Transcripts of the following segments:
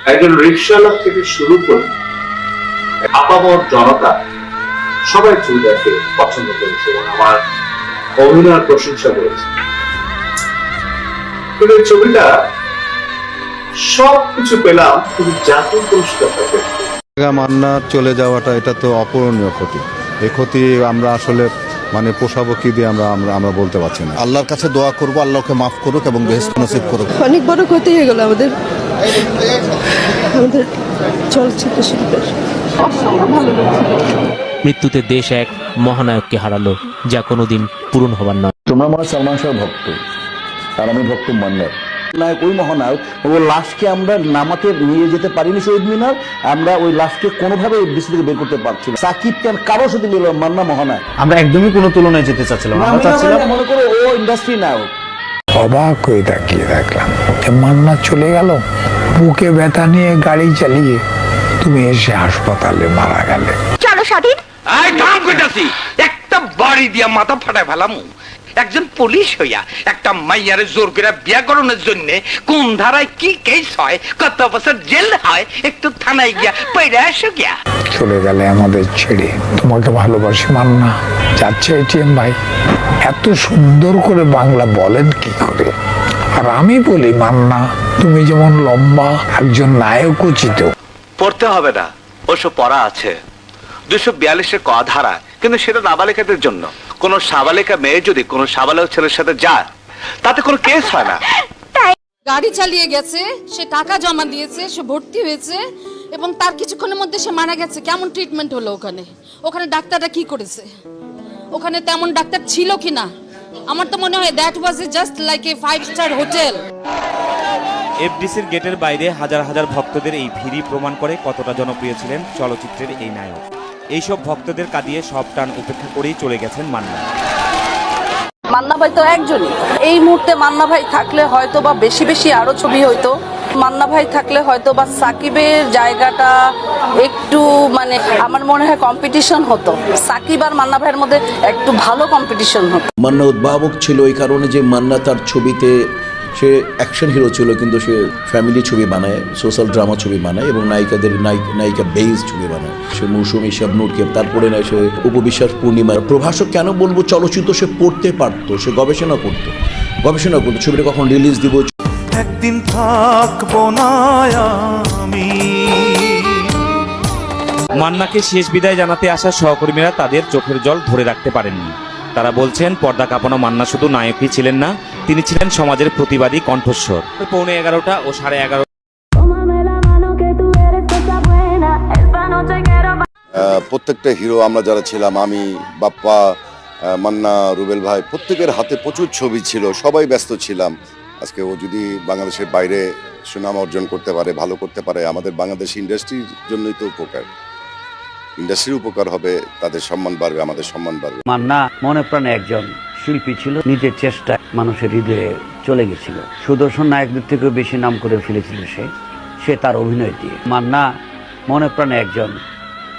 একজন রিক্সাওয়ালা থেকে শুরু করে আপামর জনতা সবাই ছবিটাকে পছন্দ করেছে এবং আমার অভিনয়ের প্রশংসা করেছে। কিন্তু এই ছবিটা সব কিছু পেলাম কিন্তু জাতীয় পুরস্কারটা পেলাম না। মান্না চলে যাওয়াটা এটা তো অপূরণীয় ক্ষতি। এই ক্ষতি আমরা আসলে মানে পোষাবো কি দিয়ে আমরা আমরা আমরা বলতে পারছি না। আল্লাহর কাছে দোয়া করব আল্লাহকে মাফ করুক এবং বেহেস্ত নসিব করুক। অনেক বড় ক্ষতি হয়ে গেল আমাদের। আমাদের চলচ্চিত্র শিল্পের মৃত্যুতে দেশ এক মহানায়ককে হারালো যা কোনোদিন পূরণ হবার নয়। তোমরা মনে সালমান শাহ ভক্ত আর আমি ভক্ত মান্নার। নায়ক ওই মহানায়ক ও লাশকে আমরা নামাতে নিয়ে যেতে পারিনি শহীদ মিনার আমরা ওই লাশকে কোনোভাবে দেশ থেকে বের করতে পারছি না। সাকিব খান কারোর সাথে মিলল মান্না মহানায়ক। আমরা একদমই কোনো তুলনায় যেতে চাচ্ছিলাম আমরা চাচ্ছিলাম মনে করো ও ইন্ডাস্ট্রি নায়ক। অবাক হয়ে তাকিয়ে দেখলাম যে মান্না চলে গেল। বুকে ব্যথা নিয়ে গাড়ি চালিয়ে তুমি এসে হাসপাতালে মারা গেলে। আই কাম কইতাছি একটা বাড়ি দিয়া মাথা ফাটায় ফেলাম। একজন পুলিশ হইয়া একটা মাইয়ারে জোর করে বিয়া করানোর জন্য কোন ধারায় কি কেস হয় কত বছর জেল হয় একটু থানায় গিয়া পয়রা এসো গিয়া। চলে গেলে আমাদের ছেড়ে। তোমাকে ভালোবাসি মান্না। যাচ্ছে এটিএম ভাই। এত সুন্দর করে বাংলা বলেন কি করে? আর আমি বলি মান্না তুমি যেমন লম্বা একজন নায়ক উচিত। পড়তে হবে না। ওসব পড়া আছে। দুশো বিয়াল্লিশের ক ধারা কিন্তু সেটা নাবালিকাদের জন্য। কোন সাবালিকা মেয়ে যদি কোন সাবালক ছেলের সাথে যায় তাতে কোনো কেস হয় না। গাড়ি চালিয়ে গেছে সে টাকা জমা দিয়েছে সে ভর্তি হয়েছে এবং তার কিছুক্ষণের মধ্যে সে মারা গেছে। কেমন ট্রিটমেন্ট হলো ওখানে? ওখানে ডাক্তাররা কি করেছে? ওখানে তেমন ডাক্তার ছিল কি না? আমার তো মনে হয় that was just like a five star hotel এফডিসির গেটের বাইরে হাজার হাজার ভক্তদের এই ভিড়ই প্রমাণ করে কতটা জনপ্রিয় ছিলেন চলচ্চিত্রের এই নায়ক। এইসব ভক্তদের কাঁদিয়ে সব টান উপেক্ষা করেই চলে গেছেন মান্না। মান্না ভাই তো একজনই। এই মুহূর্তে মান্না ভাই থাকলে হয়তো বা বেশি বেশি আরও ছবি হইতো। মান্না ভাই থাকলে হয়তো বা সাকিবের জায়গাটা একটু মানে আমার মনে হয় কম্পিটিশন হতো। সাকিব আর মান্না ভাইয়ের মধ্যে একটু ভালো কম্পিটিশন হতো। মান্না উদ্ভাবক ছিল এই কারণে যে মান্না তার ছবিতে, সে অ্যাকশন হিরো ছিল কিন্তু সে ফ্যামিলি ছবি বানায় সোশ্যাল ড্রামা ছবি বানায় এবং নায়িকাদের নায়িকা বেইজ ছবি বানায়। সে মৌসুমী শাবনুরকে তারপরে নয় সে উপবিশ্বাস পূর্ণিমা। প্রভাষক কেন বলব, চলচ্চিত্র সে পড়তে পারতো, সে গবেষণা করতো। গবেষণা করতো, ছবিটা কখন রিলিজ দিব একদিন থাকব না আমি। মান্নাকে শেষ বিদায় জানাতে আসা সহকর্মীরা তাদের চোখের জল ধরে রাখতে পারেননি। তারা বলছেন পর্দা কাঁপানো মান্না শুধু নায়কই ছিলেন না তিনি ছিলেন সমাজের প্রতিবাদী কণ্ঠস্বর। পৌনে এগারোটা ও সাড়ে এগারো প্রত্যেকটা হিরো আমরা যারা ছিলাম আমি বাপ্পা মান্না রুবেল ভাই প্রত্যেকের হাতে প্রচুর ছবি ছিল সবাই ব্যস্ত ছিলাম। আজকে ও যদি বাংলাদেশের বাইরে সুনাম অর্জন করতে পারে ভালো করতে পারে আমাদের বাংলাদেশ ইন্ডাস্ট্রির জন্যই তো উপকার। ইন্ডাস্ট্রির উপকার হবে তাদের সম্মান বাড়বে আমাদের সম্মান বাড়বে। মান্না মনে প্রাণে একজন শিল্পী ছিল নিজের চেষ্টায় মানুষের হৃদয়ে চলে গেছিল। সুদর্শন নায়কদের থেকেও বেশি নাম করে ফেলেছিল সে সে তার অভিনয় দিয়ে। মান্না মনে প্রাণে একজন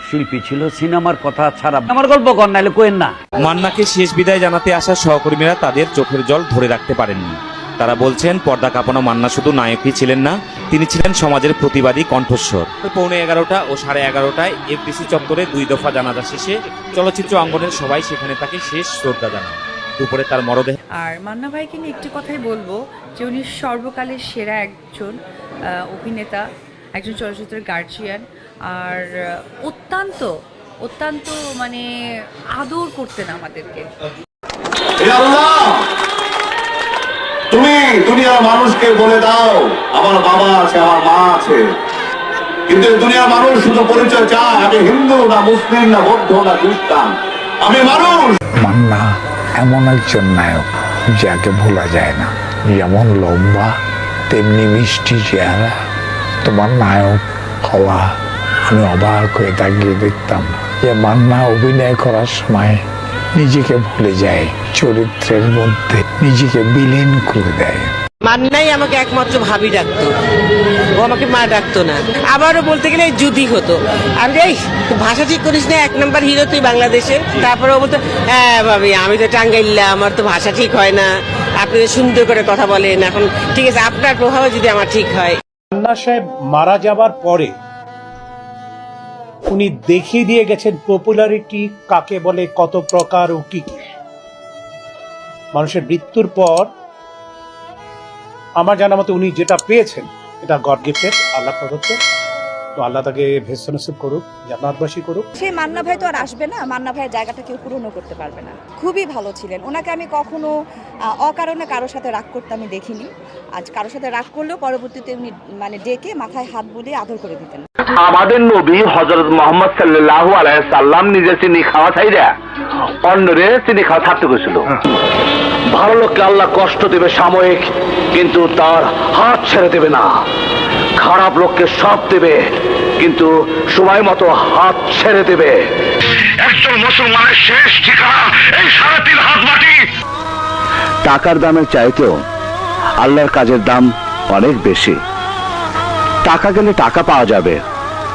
শিল্পী ছিল সিনেমার কথা ছাড়া আমার গল্প কর নাইলে কোয়েন না। মান্নাকে শেষ বিদায় জানাতে আসা সহকর্মীরা তাদের চোখের জল ধরে রাখতে পারেননি। তারা বলছেন পর্দা কাঁপানো মান্না শুধু নায়কই ছিলেন না তিনি ছিলেন সমাজের প্রতিবাদী কণ্ঠস্বর। পৌনে এগারোটা ও সাড়ে এগারোটায় এফডিসি চত্বরে দুই দফা জানাজা শেষে চলচ্চিত্র অঙ্গনের সবাই সেখানে তাকে শেষ শ্রদ্ধা জানান। দুপুরে তার মরদেহ আর মান্না ভাইকে নিয়ে একটি কথাই বলব যে উনি সর্বকালের সেরা একজন অভিনেতা একজন চলচ্চিত্রের গার্জিয়ান আর অত্যন্ত অত্যন্ত মানে আদর করতেন আমাদেরকে। তুমি দুনিয়ার মানুষকে বলে দাও, আমার বাবা আছে, আমার মা আছে। কিন্তু দুনিয়ার মানুষ শুধু পরিচয় চায়, আমি হিন্দু না মুসলিম না বৌদ্ধ না খ্রিস্টান। আমি মানুষ। মান্না, এমন একজন নায়ক যাকে ভোলা যায় না। যেমন লম্বা, তেমনি মিষ্টি চেহারা। তোমার নায়ক হওয়া, আমি অবাক হয়ে তাকিয়ে দেখতাম যে মান্না অভিনয় করার সময় নিজেকে ভুলে যায় চরিত্রের মধ্যে নিজেকে বিলীন করে দেয়। মান্নাই আমাকে একমাত্র ভাবি ডাকতো। ও আমাকে মা ডাকতো না। আবারও বলতে গেলে যদি হতো। আমি এই ভাষা ঠিক করিস না এক নম্বর হিরো তুই বাংলাদেশে। তারপরে ও বলতো হ্যাঁ ভাবি আমি তো টাঙ্গাইল্লা আমার তো ভাষা ঠিক হয় না। আপনি সুন্দর করে কথা বলেন এখন ঠিক আছে আপনার প্রভাবে যদি আমার ঠিক হয়। মান্না সাহেব মারা যাবার পরে উনি দেখিয়ে দিয়ে গেছেন পপুলারিটি কাকে বলে, কত প্রকার ও কি। মানুষের মৃত্যুর পর আমার জানা মতে উনি যেটা পেয়েছেন, এটা গড গিফটেড আল্লাহ প্রদত্ত। তো আল্লাহ তাকে ভেস্ত নসিব করুক, জান্নাতবাসী করুক। সেই মান্না ভাই তো আর আসবে না, মান্না ভাইয়ের জায়গাটা কেউ পূরণও করতে পারবে না। খুবই ভালো ছিলেন। ওনাকে আমি কখনো অকারণে কারোর সাথে রাগ করতে আমি দেখিনি। আজ কারোর সাথে রাগ করলেও পরবর্তীতে উনি মানে ডেকে মাথায় হাত বুলিয়ে আদর করে দিতেন। আমাদের নবী হজরত মোহাম্মদ সাল্লাহ সাল্লাম নিজে চিনি খাওয়া চাইরা অন্যরে চিনি খাওয়া থাকতে গেছিল। ভালো লোককে আল্লাহ কষ্ট দেবে সাময়িক, কিন্তু তার হাত ছেড়ে দেবে না। খারাপ লোককে সব দেবে, কিন্তু সময় মতো হাত ছেড়ে দেবে। একজন মুসলমানের শেষ ঠিকানা এই সাড়ে তিন হাত মাটি। টাকার দামের চাইতেও আল্লাহর কাজের দাম অনেক বেশি। টাকা গেলে টাকা পাওয়া যাবে।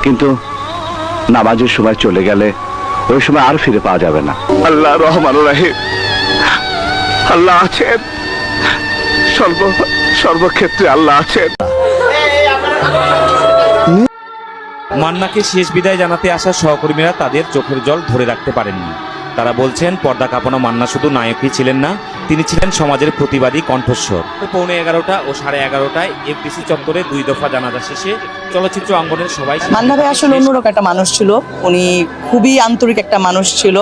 কিন্তু নামাজের সময় চলে গেলে ওই সময় আর ফিরে পাওয়া যাবে না। আল্লাহ রহমান রাহিম। আল্লাহ আছেন। সর্ব সর্বক্ষেত্রে আল্লাহ আছেন। মান্নাকে শেষ বিদায় জানাতে আসা সহকর্মীরা তাদের চোখের জল ধরে রাখতে পারেননি। তারা বলছেন পর্দা কাঁপানো মান্না শুধু নায়কই ছিলেন না তিনি ছিলেন সমাজের প্রতিবাদী কণ্ঠস্বর। পৌনে এগারোটা ও সাড়ে এগারোটায় এফডিসি চত্বরে দুই দফা জানাজা শেষে চলচ্চিত্র অঙ্গনের সবাই মান্না ভাই আসলে অন্যরকম একটা মানুষ ছিল। উনি খুবই আন্তরিক একটা মানুষ ছিল।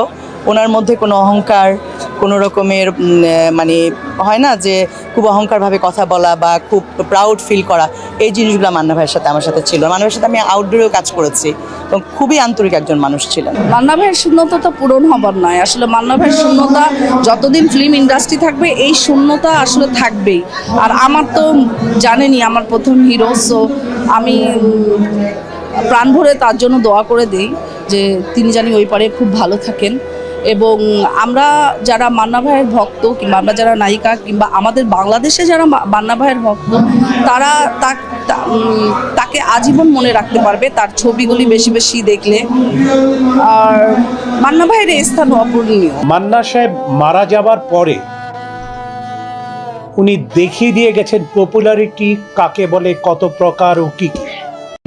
ওনার মধ্যে কোনো অহংকার, কোনো রকমের মানে হয় না যে খুব অহংকারভাবে কথা বলা বা খুব প্রাউড ফিল করা, এই জিনিসগুলো মান্না ভাইয়ের সাথে আমার সাথে ছিল। মান্না ভাইয়ের সাথে আমি আউটডোরেও কাজ করেছি এবং খুবই আন্তরিক একজন মানুষ ছিলেন। মান্না ভাইয়ের শূন্যতা তো পূরণ হবার নয়। আসলে মান্না ভাইয়ের শূন্যতা যতদিন ফিল্ম ইন্ডাস্ট্রি থাকবে, এই শূন্যতা আসলে থাকবেই। আর আমার তো জানেনই, আমার প্রথম হিরো সো আমি প্রাণ ভরে তার জন্য দোয়া করে দিই যে তিনি জানি ওই পারে খুব ভালো থাকেন। এবং আমরা যারা মান্না ভাইয়ের ভক্ত কিংবা আমরা যারা নায়িকা কিংবা আমাদের বাংলাদেশে যারা মান্না ভাইয়ের ভক্ত, তারা তাকে আজীবন মনে রাখতে পারবে, তার ছবিগুলি বেশি বেশি দেখলে আর মান্না ভাইয়ের এই স্থান অপূরণীয় মান্না সাহেব মারা যাবার পরে উনি দেখিয়ে দিয়ে গেছেন পপুলারিটি কাকে বলে, কত প্রকার ও কি কি।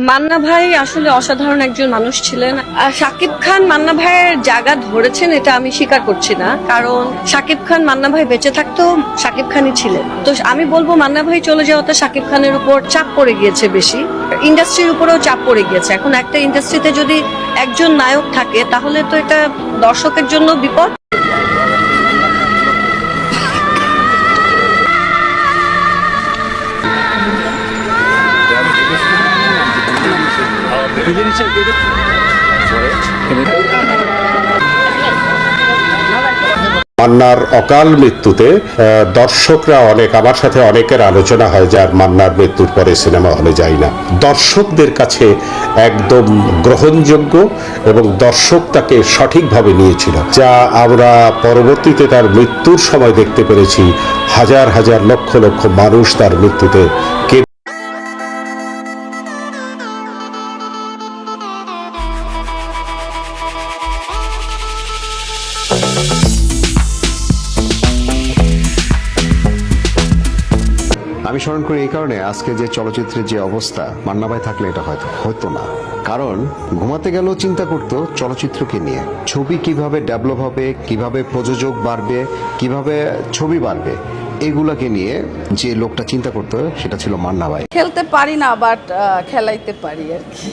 মান্না ভাই আসলে অসাধারণ একজন মানুষ ছিলেন। আর শাকিব খান মান্না ভাইয়ের জায়গা ধরেছেন, এটা আমি স্বীকার করছি না। কারণ শাকিব খান, মান্না ভাই বেঁচে থাকতেও শাকিব খানই ছিলেন। তো আমি বলব, মান্না ভাই চলে যাওয়াতে শাকিব খানের উপর চাপ পড়ে গিয়েছে বেশি। ইন্ডাস্ট্রির উপরেও চাপ পড়ে গিয়েছে। এখন একটা ইন্ডাস্ট্রিতে যদি একজন নায়ক থাকে, তাহলে তো এটা দর্শকের জন্য বিপদ। মান্নার অকাল মৃত্যুতে দর্শকরা অনেক, আমার সাথে অনেকের আলোচনা হয় যে আর মান্নার মৃত্যুর পরে সিনেমা হলে যাই না। দর্শকদের কাছে একদম গ্রহণযোগ্য এবং দর্শক তাকে সঠিকভাবে নিয়েছিল। যা আমরা পরবর্তীতে তার মৃত্যুর সময় দেখতে পেরেছি। হাজার হাজার লক্ষ লক্ষ মানুষ তার মৃত্যুতে স্মরণ করি এই কারণে আজকে যে চলচ্চিত্রের যে অবস্থা মান্না ভাই থাকলে এটা হয়তো হতো না। কারণ ঘুমাতে গেলেও চিন্তা করত চলচ্চিত্রকে নিয়ে। ছবি কীভাবে ডেভেলপ হবে, কীভাবে প্রযোজক বাড়বে, কীভাবে ছবি বাড়বে, এগুলাকে নিয়ে যে লোকটা চিন্তা করতো সেটা ছিল মান্না ভাই খেলতে পারি না বাট খেলাইতে পারি আর কি।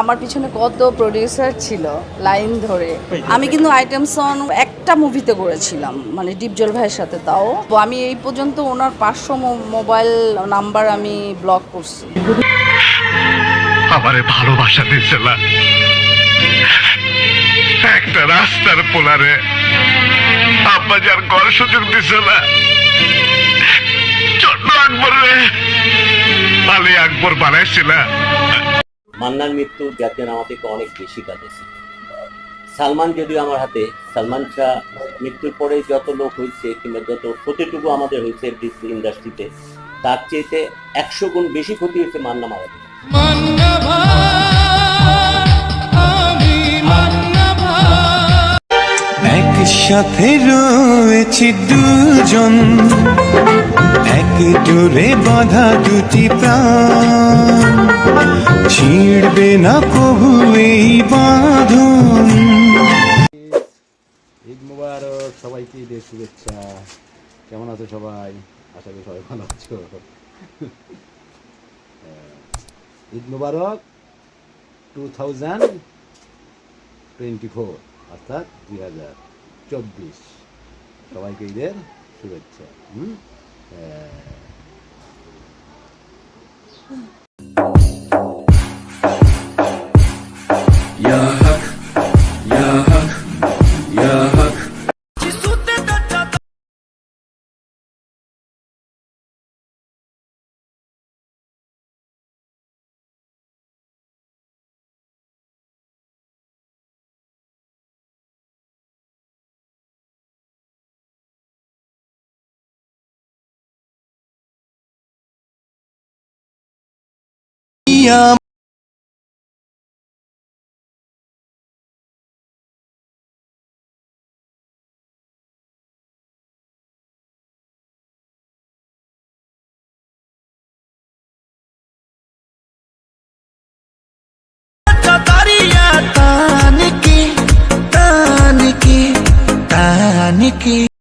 আমার পিছনে কত প্রডিউসার ছিল, লাইন ধরে। আমি কিন্তু আইটেম সং একটা মুভিতে করেছিলাম মানে ডিপজল ভাইয়ের সাথে তাও। তো আমি এই পর্যন্ত ওনার পাঁচশো মোবাইল নাম্বার আমি ব্লক করছি। আমারে ভালোবাসা দিছিল একটা রাস্তার পোলারে আব্বা যার ঘর সুযোগ দিছিল ছোট্ট আকবর রে আলী আকবর বানাইছিল মান্নার মৃত্যু জাতীয় নামা থেকে অনেক বেশি কাটেছে সালমান যদিও আমার হাতে সালমান শাহ মৃত্যুর পরে যত লোক হয়েছে কিংবা যত ক্ষতিটুকু আমাদের হয়েছে ডিসি ইন্ডাস্ট্রিতে তার চেয়েতে একশো গুণ বেশি ক্ষতি হয়েছে মান্না মারা থেকে একসাথে রয়েছি দুজন। এক জোরে বাঁধা দুটি প্রাণ। ছিড়বে না কবু এই বাঁধন। ঈদ মুবারক, সবাইকে ঈদের শুভেচ্ছা। কেমন আছো সবাই? আশা করি সবাই ভালো আছো। ঈদ মুবারক টু থাউজেন্ড টোয়েন্টি ফোর অর্থাৎ দুই হাজার চব্বিশ। সবাইকে ঈদের শুভেচ্ছা। হুম? Yeah. তান কি তান কি তান কি